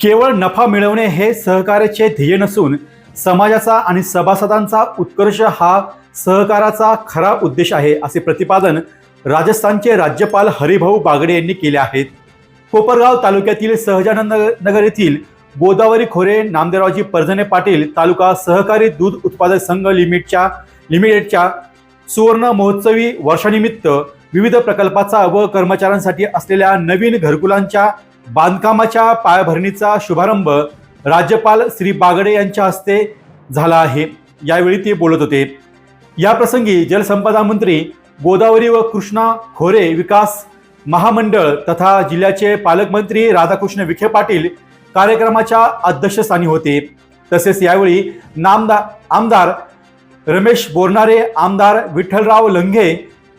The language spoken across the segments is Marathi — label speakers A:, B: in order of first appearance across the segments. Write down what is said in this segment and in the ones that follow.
A: केवळ नफा मिळवणे हे सहकार्याचे ध्येय नसून समाजाचा आणि सभासदांचा उत्कर्ष हा सहकाराचा खरा उद्देश आहे असे प्रतिपादन राजस्थानचे राज्यपाल हरिभाऊ बागडे यांनी केले आहेत. कोपरगाव तालुक्यातील सहजानंद नगर येथील गोदावरी खोरे नामदेवरावजी परजने पाटील तालुका सहकारी दूध उत्पादक संघ लिमिटच्या लिमिटेडच्या सुवर्ण महोत्सवी वर्षानिमित्त विविध प्रकल्पाचा व कर्मचाऱ्यांसाठी असलेल्या नवीन घरकुलांच्या बांधकामाच्या पायाभरणीचा शुभारंभ राज्यपाल श्री बागडे यांच्या हस्ते झाला आहे. यावेळी ते बोलत होते. याप्रसंगी जलसंपदा मंत्री गोदावरी व कृष्णा खोरे विकास महामंडळ तथा जिल्ह्याचे पालकमंत्री राधाकृष्ण विखे पाटील कार्यक्रमाच्या अध्यक्षस्थानी होते. तसेच यावेळी नामदार आमदार रमेश बोरणारे आमदार विठ्ठलराव लंघे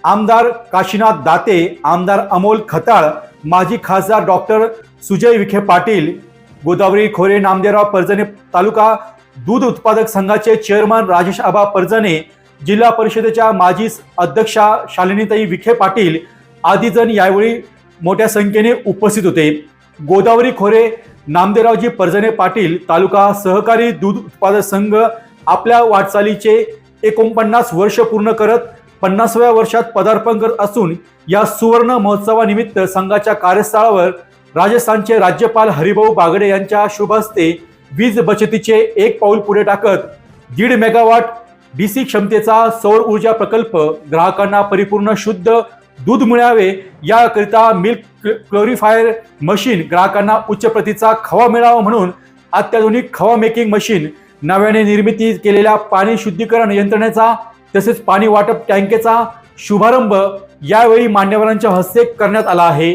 A: आमदार काशीनाथ दाते आमदार अमोल खताळ माजी खासदार डॉक्टर सुजय विखे पाटील गोदावरी खोरे नामदेवराव परजणे तालुका दूध उत्पादक संघाचे चेअरमन राजेश आबा परजणे जिल्हा परिषदेच्या माजी अध्यक्षा शालिनीताई विखे पाटील आदीजण यावेळी मोठ्या संख्येने उपस्थित होते. गोदावरी खोरे नामदेवरावजी परजणे पाटील तालुका सहकारी दूध उत्पादक संघ आपल्या वाटचालीचे एकोणपन्नास वर्ष पूर्ण करत पन्नासाव्या वर्षात पदार्पण करत असून या सुवर्ण महोत्सवानिमित्त संघाच्या कार्यस्थळावर राजस्थानचे राज्यपाल हरिभाऊ बागडे यांच्या शुभ हस्ते वीज बचतीचे एक पाऊल पुढे टाकत दीड मेगावॉट डीसी क्षमतेचा सौर ऊर्जा प्रकल्प ग्राहकांना परिपूर्ण शुद्ध दूध मिळावे याकरिता मिल्क क्लोरिफायर मशीन ग्राहकांना उच्च प्रतीचा खवा मिळावा म्हणून अत्याधुनिक खवा मेकिंग मशीन नव्याने निर्मिती केलेल्या पाणी शुद्धीकरण यंत्रणेचा तसेच पाणी वाटप टँकेचा शुभारंभ यावेळी मान्यवरांच्या हस्ते करण्यात आला आहे.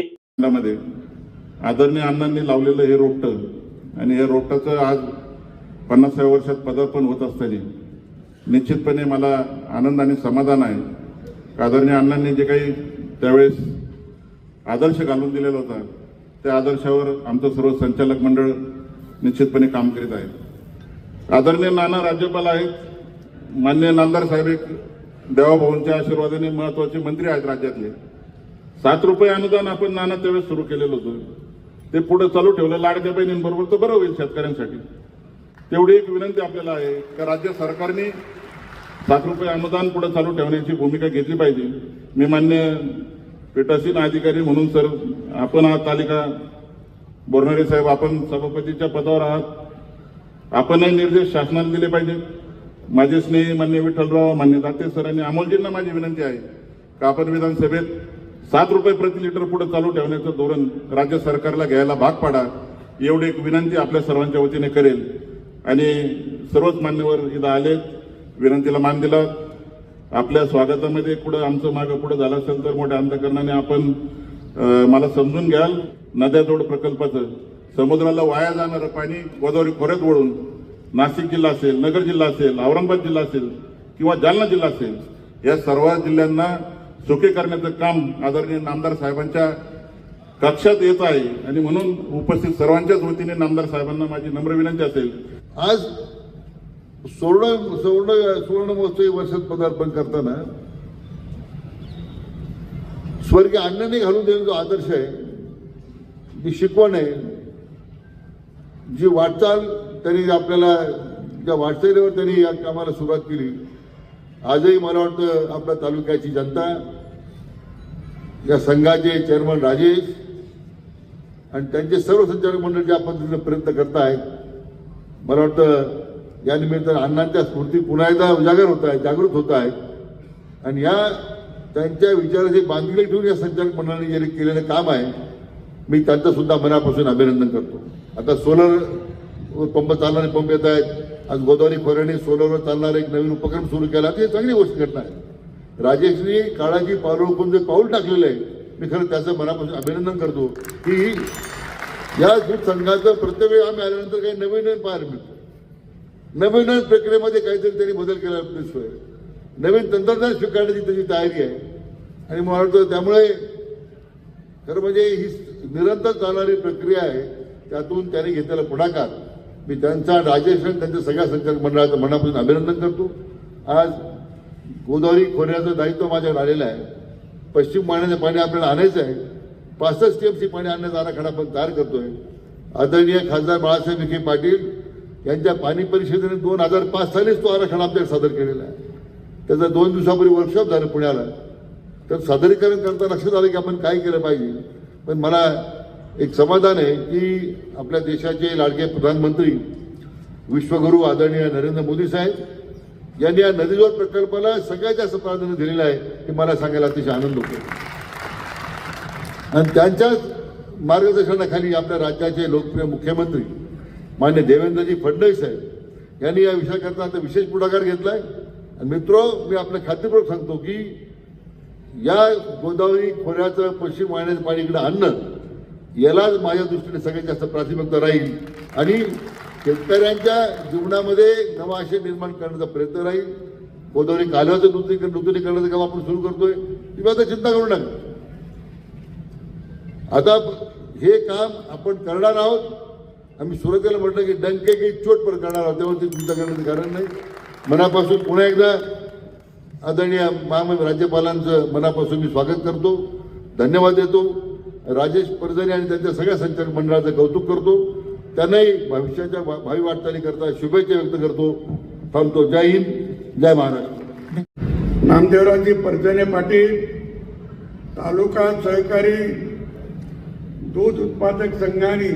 B: आदरणीय अण्णांनी लावलेलं हे रोपट आणि या रोपटाचं आज पन्नासाव्या वर्षात पदार्पण होत असताना निश्चितपणे मला आनंद आणि समाधान आहे. आदरणीय अण्णांनी जे काही त्यावेळेस आदर्श घालून दिलेला होता त्या आदर्शावर आमचं सर्व संचालक मंडळ निश्चितपणे काम करीत आहे. आदरणीय नाना राज्यपाल आहेत मान्य नामदार साहेब एक देवाभाऊंच्या आशीर्वादाने महत्त्वाचे मंत्री आहेत राज्यातले. सात रुपये अनुदान आपण नाना त्यावेळेस सुरू केलेलं होतं. ते पुढे चालू ठेवलं लाडक्या बहिणींबरोबर तर बरं होईल शेतकऱ्यांसाठी. तेवढी एक विनंती आपल्याला आहे का राज्य सरकारने सात रुपये अनुदान पुढे चालू ठेवण्याची भूमिका घेतली पाहिजे. मी मान्य पीठासीन अधिकारी म्हणून सर आपण आहात तालिका बोरणारे साहेब आपण सभापतीच्या पदावर आहात. आपणही निर्देश शासनाला दिले पाहिजे माझे स्नेही मान्य विठ्ठलराव मान्य दाते सर आणि अमोलजींना माझी विनंती आहे का आपण विधानसभेत सात रुपये प्रति लिटर पुढे चालू ठेवण्याचं धोरण राज्य सरकारला घ्यायला भाग पाडा एवढी एक विनंती आपल्या सर्वांच्या वतीने करेल. आणि सर्वच मान्यवर इथं आलेत विनंतीला मान दिला आपल्या स्वागतामध्ये पुढं आमचं मागं पुढं झालं असेल तर मोठ्या अंतकरणाने आपण मला समजून घ्याल. नद्याजोड प्रकल्पाचं समुद्राला वाया जाणारं पाणी गोदावरी खोऱ्यात वळून नाशिक जिल्हा असेल नगर जिल्हा असेल औरंगाबाद जिल्हा असेल किंवा जालना जिल्हा असेल या सर्व जिल्ह्यांना सुखी करण्याचं काम आदरणीय नामदार साहेबांच्या कक्षात येत आहे. आणि म्हणून उपस्थित सर्वांच्याच वतीने नामदार साहेबांना माझी नम्र विनंती असेल.
C: आज सुवर्ण सुवर्ण सुवर्ण महोत्सवी वर्षात पदार्पण करताना स्वर्गीय अण्णाने घालून देणं जो आदर्श आहे जी शिकवण आहे. जी वाटचाल त्यांनी आपल्याला ज्या वाटचालीवर त्यांनी या कामाला सुरुवात केली आजही मला वाटतं आपल्या तालुक्याची जनता या संघाचे चेअरमन राजेश आणि त्यांचे सर्व संचालक मंडळ ज्या पद्धतीने प्रयत्न करत आहेत मला वाटतं या निमित्तानं अण्णांच्या स्फूर्ती पुन्हा एकदा उजागर होत आहे जागृत होत आहेत आणि या त्यांच्या विचाराची बांधिले ठेवून या संचालक मंडळाने जे केलेलं काम आहे मी त्यांचं सुद्धा मनापासून अभिनंदन करतो. आता सोलर पंप चालणारे पंप येत आहेत. आज गोदावरी खोऱ्याने सोलरवर चालणारा एक नवीन उपक्रम सुरू केला. ते चांगली गोष्ट घटना आहे. राजेशने काळाची पावलं ओळखून जे पाऊल टाकलेलं आहे मी खरं त्याचं मनापासून अभिनंदन करतो की या दूध संघाचं प्रत्येक वेळी आम्ही आल्यानंतर काही नवीन नवीन पाहायला मिळतो. नवीन नवीन प्रक्रियेमध्ये काहीतरी त्यांनी बदल केला दिसतोय नवीन तंत्रज्ञान स्वीकारण्याची त्याची तयारी आहे. आणि मला वाटतं त्यामुळे खरं म्हणजे ही निरंतर चालणारी प्रक्रिया आहे. त्यातून त्यांनी घेतलेला पुढाकार. मी त्यांचा राजेश त्यांच्या सगळ्या संचालक मंडळाचं मनापासून अभिनंदन करतो. आज गोदावरी खोऱ्याचं दायित्व माझ्याकडे आलेलं आहे. पश्चिम पाण्याचं पाणी आपल्याला आणायचं आहे. पासष्ट टीएमसी पाणी आणण्याचा आराखडा आपण तयार करतोय. आदरणीय खासदार बाळासाहेब विखे पाटील यांच्या पाणी परिषदेने दोन हजार पाच सालीच तो आराखडा आपल्याला सादर केलेला आहे. त्याचं दोन दिवसापूर्वी वर्कशॉप झालं पुण्याला. तर सादरीकरण करता लक्षात आलं की आपण काय केलं पाहिजे. पण मला एक समाधान आहे की आपल्या देशाचे लाडके प्रधानमंत्री विश्वगुरू आदरणीय नरेंद्र मोदी साहेब यांनी या नदीजोड प्रकल्पाला सगळ्यात जास्त प्राधान्य दिलेलं आहे हे मला सांगायला अतिशय आनंद होतो. आणि त्यांच्याच मार्गदर्शनाखाली आपल्या राज्याचे लोकप्रिय मुख्यमंत्री मान्य देवेंद्रजी फडणवीस साहेब यांनी या विषयाकरता आता विशेष पुढाकार घेतला आहे आणि मित्र मी आपल्या खात्रीपूर्वक सांगतो की या गोदावरी खोऱ्याचं पश्चिम वाहिन्याचं पाणी इकडे आणणं यालाच माझ्या दृष्टीने सगळ्यात जास्त प्राथमिकता राहील. आणि शेतकऱ्यांच्या जीवनामध्ये नवा आशय निर्माण करण्याचा प्रयत्न राहील. गोदावरी कालव्याचं नूतनीकरण नूतनीकरणाचं काम आपण सुरू करतोय. तुम्ही आता चिंता करू नका. आता हे काम आपण करणार आहोत. आम्ही सुरुवातीला म्हटलं की डंके की चोट पण करणार आहोत. त्यावरती चिंता करण्याचं कारण नाही. मनापासून पुन्हा एकदा आदरणीय महामहिम राज्यपालांचं मनापासून मी स्वागत करतो. धन्यवाद देतो. राजेश परजणे आणि त्यांच्या सगळ्या संचालक मंडळाचं कौतुक करतो. त्यांनाही भविष्याच्या भावी वाटचालीकरता शुभेच्छा व्यक्त करतो. थांबतो. जय हिंद. जय महाराष्ट्र.
D: नामदेवराजी परजणे पाटील तालुका सहकारी दूध उत्पादक संघाने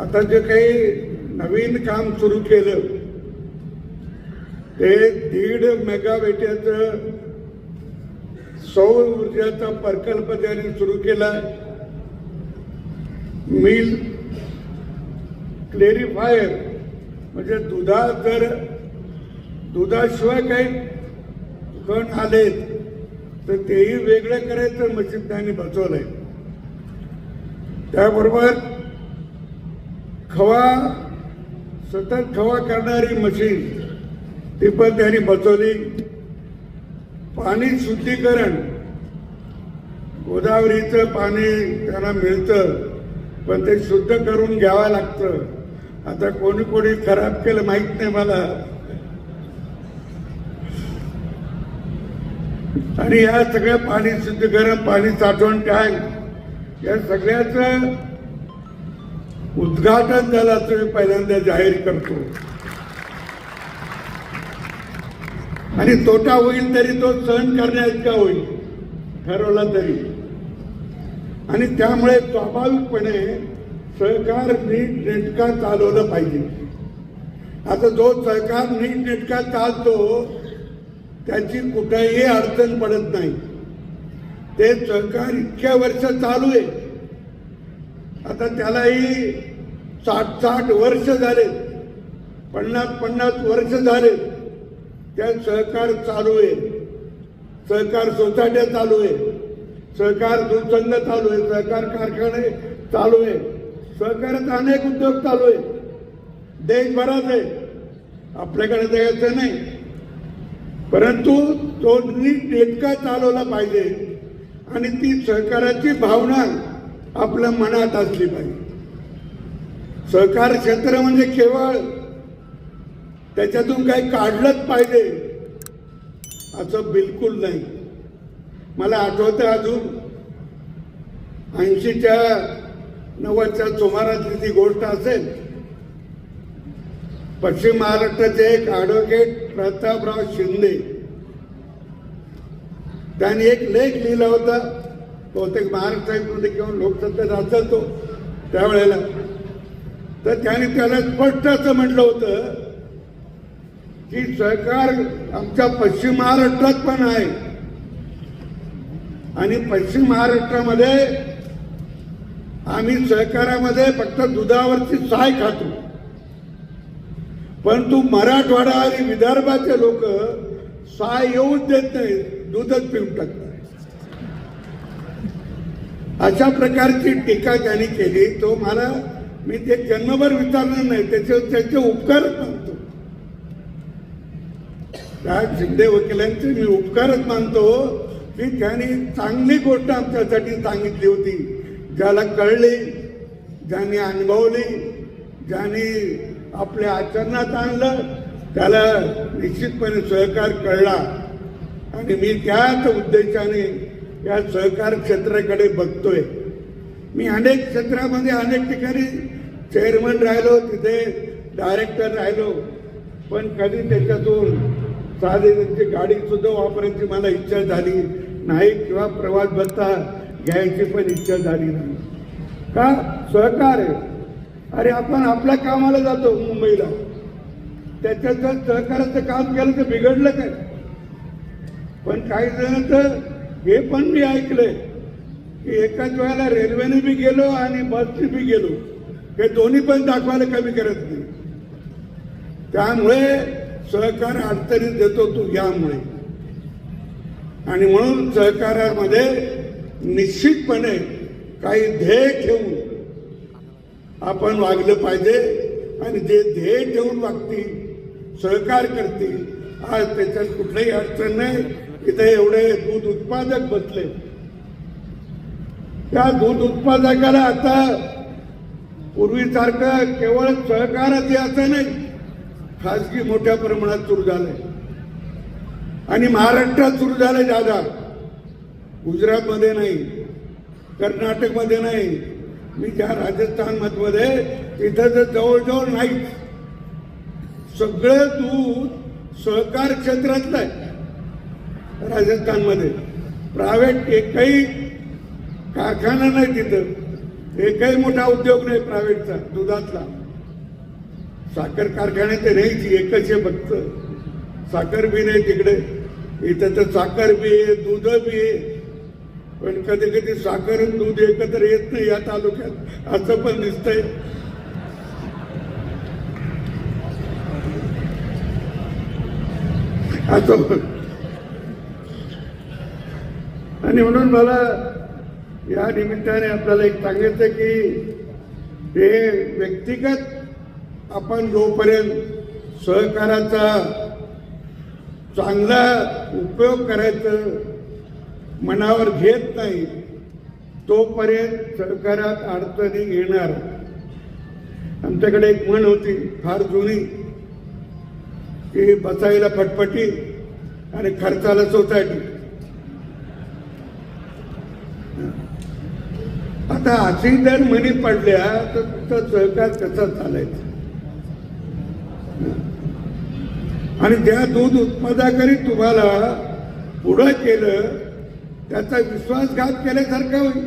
D: आता जे काही नवीन काम सुरू केलं ते दीड मेगावेट्याचं सौर ऊर्जाचा प्रकल्प त्यांनी सुरू केला मिल क्लेरिफायर म्हणजे दुधा जर दुधाशिवाय काही कण आलेत तर तेही वेगळं करायचं मशीन त्यांनी बसवलंय. त्याबरोबर खवा सतत खवा करणारी मशीन ती पण त्यांनी बसवली. पाणी शुद्धीकरण गोदावरीचं पाणी त्यांना मिळतं पण ते शुद्ध करून घ्यावं लागतं. आता कोणी कोणी खराब केलं माहीत नाही मला. आणि या सगळ्या पाणी शुद्धीकरण पाणी साठवण टँक या सगळ्याचं उद्घाटन झालं असं मी पहिल्यांदा जाहीर करतो. आणि तोटा होईल तरी तो सहन करण्याइतका होईल ठरवला तरी. आणि त्यामुळे स्वाभाविकपणे सहकार नीट नेटका चालवलं पाहिजे. आता जो सहकार नीट नेटका चालतो त्याची कुठेही अडचण पडत नाही. ते सहकार इतक्या वर्ष चालू आहे. आता त्यालाही साठ साठ वर्ष झाले पन्नास पन्नास वर्ष झाले त्या सहकार चालू आहे. सहकार सोसायट्या चालू आहे. सहकार दूध चालू आहे. सहकार कारखाने चालू आहे. सहकारात अनेक उद्योग चालू आहे. देशभरात आहे. आपल्याकडे द्यायचं नाही. परंतु तो नीट नेटका चालवला पाहिजे. आणि ती सहकाराची भावना आपल्या मनात असली पाहिजे. सहकार क्षेत्र म्हणजे केवळ त्याच्यातून काही काढलंच पाहिजे. असं बिलकुल नाही. मला आठवतं अजून ऐंशीच्या नव्वदच्या सुमारातली ती गोष्ट असेल पश्चिम महाराष्ट्राचे एक ॲडव्होकेट प्रतापराव शिंदे. त्यांनी एक लेख लिहिला होता बहुतेक महाराष्ट्रामध्ये किंवा लोकसत्तेत असेल तो त्यावेळेला. तर त्याने त्याला स्पष्ट असं म्हटलं होतं की सहकार आमच्या पश्चिम महाराष्ट्रात पण आहे. आणि पश्चिम महाराष्ट्रामध्ये आम्ही सहकारामध्ये फक्त दुधावरची साय खातो. परंतु मराठवाडा आणि विदर्भाचे लोक साय येऊच देत नाही दूधच पिऊन टाकतात. अशा प्रकारची टीका त्यांनी केली. तो मला मी ते जन्मभर विचारणार नाही त्याचे त्याचे उपकार त्या शिंदे वकिलांचे मी उपकारच मानतो. की त्यांनी चांगली गोष्ट आमच्यासाठी सांगितली होती. ज्याला कळली ज्यांनी अनुभवली ज्यांनी आपल्या आचरणात आणलं त्याला निश्चितपणे सहकार कळला. आणि मी त्याच उद्देशाने या सहकार क्षेत्राकडे बघतोय. मी अनेक क्षेत्रामध्ये अनेक ठिकाणी चेअरमन राहिलो तिथे डायरेक्टर राहिलो. पण कधी त्याच्यातून साधे त्यांची गाडी सुद्धा वापरायची मला इच्छा झाली. नाही किंवा प्रवास भत्ता घ्यायची पण इच्छा झाली नाही. का? सहकार आहे. अरे आपण आपल्या कामाला जातो मुंबईला. त्याच्यात जर सहकाराचं काम केलं तर बिघडलं काय? पण काही जण तर हे पण मी ऐकलंय की एकाच वेळेला रेल्वेने बी गेलो आणि बसने बी गेलो. हे दोन्ही पण दाखवायला कमी करत नाही. त्यामुळे सहकार अडचणीत देतो तू यामुळे. आणि म्हणून सहकारामध्ये निश्चितपणे काही ध्येय ठेवून आपण वागलं पाहिजे. आणि जे ध्येय ठेवून वागतील सहकार करतील आज त्याच्यात कुठलीही अडचण नाही. इथे एवढे दूध उत्पादक बसले. त्या दूध उत्पादकाला आता पूर्वीसारखं केवळ सहकारच हे असं नाही. खाजगी मोठ्या प्रमाणात सुरू झालंय. आणि महाराष्ट्रात सुरू झालंय दादा. गुजरातमध्ये नाही कर्नाटकमध्ये नाही. मी ज्या राजस्थानमध्ये तिथं तर जवळजवळ नाही सगळं दूध सहकार क्षेत्रातलं आहे राजस्थानमध्ये. प्रायव्हेट एकही कारखाना नाही तिथं. एकही मोठा उद्योग नाही प्रायव्हेटचा दुधातला. साखर कारखाने तर नाहीच एकच आहे फक्त. साखर बी नाही तिकडे. इथं तर साखर बी आहे दूध बी आहे. पण कधी कधी साखर आणि दूध एकत्र येत नाही या तालुक्यात. असं पण दिसतंय. असं आणि म्हणून मला या निमित्ताने आपल्याला एक सांगायचं की हे व्यक्तिगत आपण जोपर्यंत सहकाराचा चांगला उपयोग करायचं मनावर घेत नाही तोपर्यंत सहकारात अडचणी येणार. आमच्याकडे एक म्हण होती फार जुनी की बसायला फटफटी आणि खर्चाला सोसायटी. आता अशी जर म्हणी पडल्या तर तुमचा सहकार कसा चालायचा? आणि ज्या दूध उत्पादकांनी तुम्हाला पुढं केलं त्याचा विश्वासघात केल्यासारखा होईल.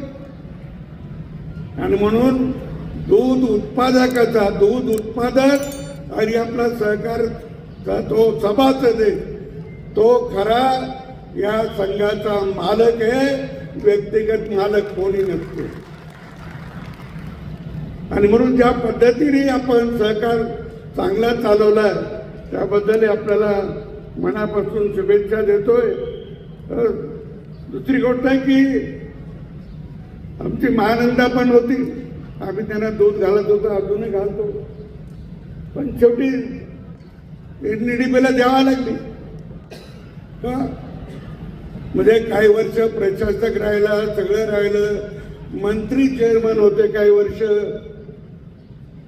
D: आणि म्हणून दूध उत्पादकाचा दूध उत्पादक आणि आपला सहकारचा तो सभासद आहे तो खरा या संघाचा मालक आहे व्यक्तिगत मालक कोणी नसतो. आणि म्हणून ज्या पद्धतीने आपण सहकार चांगला चालवला त्याबद्दल आपल्याला मनापासून शुभेच्छा देतोय. दुसरी गोष्ट आहे की आमची महानंदा पण होती. आम्ही त्यांना दूध घालत होतो अजूनही घालतो. पण शेवटी एनडीडीपीला द्यावा लागली. का म्हणजे काही वर्ष प्रशासक राहिला सगळं राहिलं. मंत्री चेअरमन होते काही वर्ष.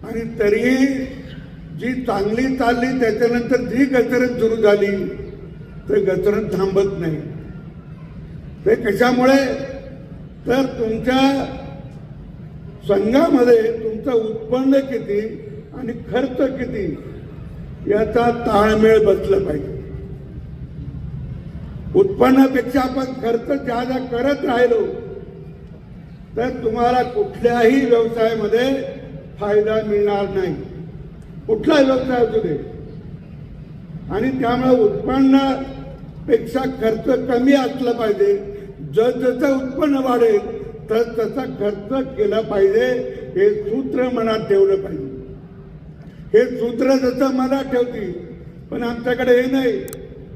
D: आणि तरीही जी चांगली चालली त्याच्यानंतर जी गचरण सुरू झाली तर गचरण थांबत नाही. ते कशामुळे? तर तुमच्या संघामध्ये तुमचं उत्पन्न किती आणि खर्च किती याचा ताळमेळ बसला पाहिजे. उत्पन्नापेक्षा आपण खर्च ज्यादा करत राहिलो तर तुम्हाला कुठल्याही व्यवसायामध्ये फायदा मिळणार नाही. कुठला व्यवसाय असू दे आणि त्यामुळे उत्पन्नापेक्षा खर्च कमी असला पाहिजे. जसं उत्पन्न वाढेल तर तसा खर्च केला पाहिजे हे सूत्र मनात ठेवलं पाहिजे. हे सूत्र जसं मनात ठेवतील पण आमच्याकडे हे नाही.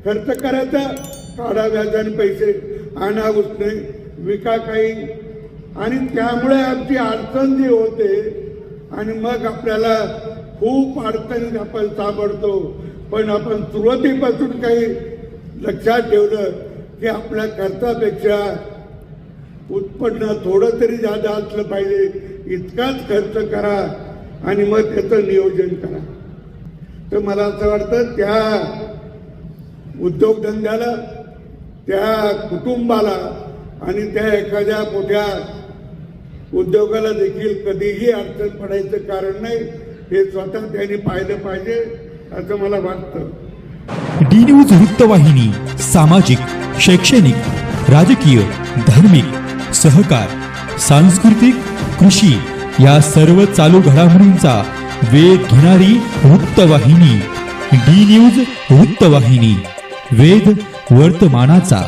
D: खर्च करायचा काढा व्याजाने पैसे आणा उसने विका काही. आणि त्यामुळे आमची अडचण जी होते आणि मग आपल्याला खूप अडचणीत आपण सापडतो पण आपण सुरुवातीपासून काही लक्षात ठेवलं की आपल्या खर्चापेक्षा उत्पन्न थोडं तरी जादा असलं पाहिजे. इतकाच खर्च करा आणि मग त्याचं नियोजन करा. तर मला असं वाटतं त्या उद्योगधंद्याला त्या कुटुंबाला आणि त्या एखाद्या मोठ्या उद्योगाला देखील कधीही अडचण पडायचं कारण नाही. हे स्वतः त्यांनी पाहिलं पाहिजे असं मला वाटतं.
A: डी न्यूज वृत्तवाहिनी सामाजिक शैक्षणिक राजकीय धार्मिक सहकार सांस्कृतिक कृषी या सर्व चालू घडामोडींचा वेध घेणारी वृत्तवाहिनी डी न्यूज वृत्तवाहिनी वेद वर्तमानाचा.